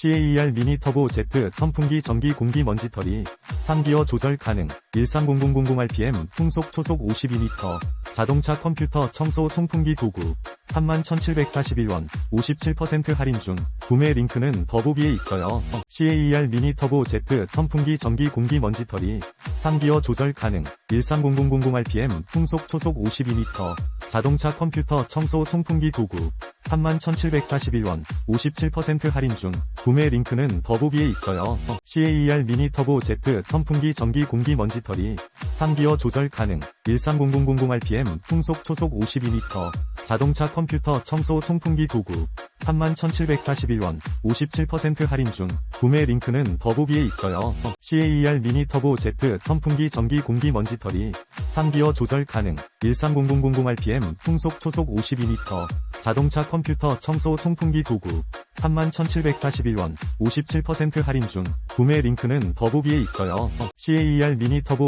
CAER 미니 터보 Z 선풍기 전기 공기 먼지 털이 3기어 조절 가능. 130000rpm 풍속 초속 52m 자동차 컴퓨터 청소 송풍기 도구 31,741원 57% 할인 중. 구매 링크는 더보기에 있어요. CAER 미니 터보 Z 선풍기 전기 공기 먼지 털이 3기어 조절 가능. 130000rpm 풍속 초속 52m 자동차 컴퓨터 청소 송풍기 도구 31,741원 57% 할인 중 구매 링크는 더보기에 있어요. CAER 미니 터보 Z 선풍기 전기 공기 먼지 털이 3기어 조절 가능 130000rpm 풍속 초속 52m 자동차 컴퓨터 청소 송풍기 도구 31,741원 57% 할인 중 구매 링크는 더보기에 있어요. CAER 미니 터보 Z 선풍기 전기 공기 먼지 털이 3기어 조절 가능 130000rpm 풍속 초속 52m 자동차 컴퓨터 청소 송풍기 도구 31,741원 57% 할인 중 구매 링크는 더보기에 있어요. CAER 미니 터보